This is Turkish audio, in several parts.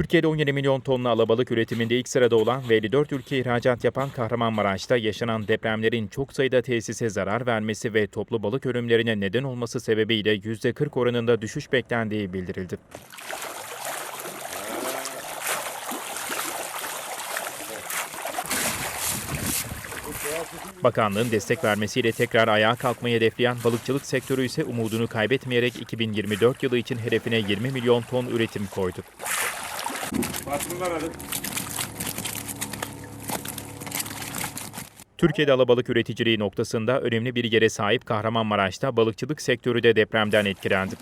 Türkiye'de 17 milyon tonlu alabalık üretiminde ilk sırada olan ve 54 ülke ihracat yapan Kahramanmaraş'ta yaşanan depremlerin çok sayıda tesise zarar vermesi ve toplu balık ölümlerine neden olması sebebiyle %40 oranında düşüş beklendiği bildirildi. Bakanlığın destek vermesiyle tekrar ayağa kalkmayı hedefleyen balıkçılık sektörü ise umudunu kaybetmeyerek 2024 yılı için hedefine 20 milyon ton üretim koydu. Türkiye'de alabalık üreticiliği noktasında önemli bir yere sahip Kahramanmaraş'ta balıkçılık sektörü de depremden etkilendi.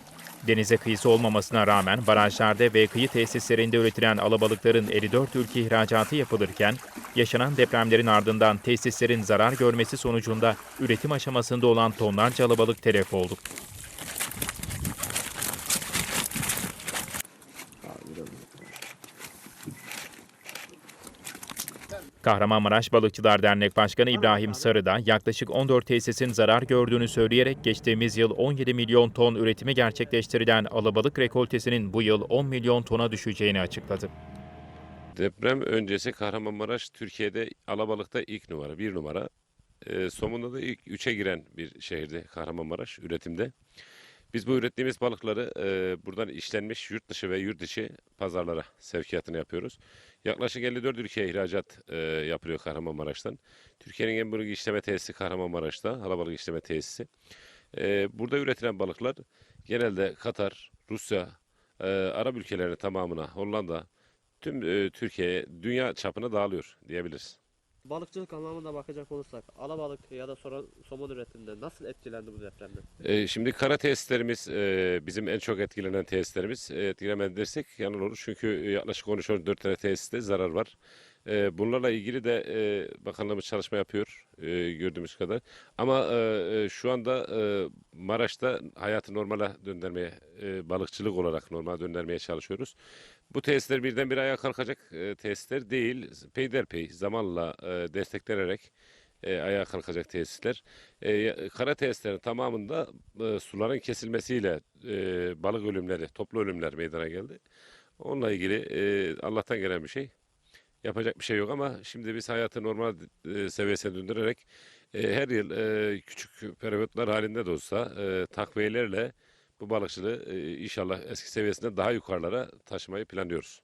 Denize kıyısı olmamasına rağmen barajlarda ve kıyı tesislerinde üretilen alabalıkların 54 ülke ihracatı yapılırken, yaşanan depremlerin ardından tesislerin zarar görmesi sonucunda üretim aşamasında olan tonlarca alabalık telef oldu. Kahramanmaraş Balıkçılar Dernek Başkanı İbrahim Sarı da yaklaşık 14 tesisin zarar gördüğünü söyleyerek geçtiğimiz yıl 17 milyon ton üretimi gerçekleştirilen alabalık rekoltesinin bu yıl 10 milyon tona düşeceğini açıkladı. Deprem öncesi Kahramanmaraş Türkiye'de alabalıkta ilk numara, bir numara. E, somunda da ilk üçe giren bir şehirdi Kahramanmaraş üretimde. Biz bu ürettiğimiz balıkları e, buradan işlenmiş yurt dışı ve yurt içi pazarlara sevkiyatını yapıyoruz. Yaklaşık 54 ülkeye ihracat e, yapılıyor Kahramanmaraş'tan. Türkiye'nin en büyük işleme tesisi Kahramanmaraş'ta, alabalık işleme tesisi. E, burada üretilen balıklar genelde Katar, Rusya, e, Arap ülkelerine tamamına, Hollanda, tüm e, Türkiye'ye, dünya çapına dağılıyor diyebiliriz. Balıkçılık anlamında bakacak olursak alabalık ya da sonra somon üretiminde nasıl etkilendi bu depremden? E, şimdi kara tesislerimiz e, bizim en çok etkilenen tesislerimiz. E, etkilemedi dersek yanıl olur. Çünkü yaklaşık 13-14 tane tesiste zarar var. E, bunlarla ilgili de e, bakanlığımız çalışma yapıyor e, gördüğümüz kadar. Ama e, şu anda Maraş'ta hayatı normale döndürmeye, balıkçılık olarak normale döndürmeye çalışıyoruz. Bu tesisler birdenbire ayağa kalkacak e, tesisler değil. Peyderpey zamanla e, desteklenerek ayağa kalkacak tesisler. Kara tesislerin tamamında suların kesilmesiyle balık ölümleri, toplu ölümler meydana geldi. Onunla ilgili Allah'tan gelen bir şey. Yapacak bir şey yok ama şimdi biz hayatı normal e, seviyesine döndürerek e, her yıl e, küçük periyotlar halinde de olsa takviyelerle bu balıkçılığı inşallah eski seviyesinden daha yukarılara taşımayı planlıyoruz.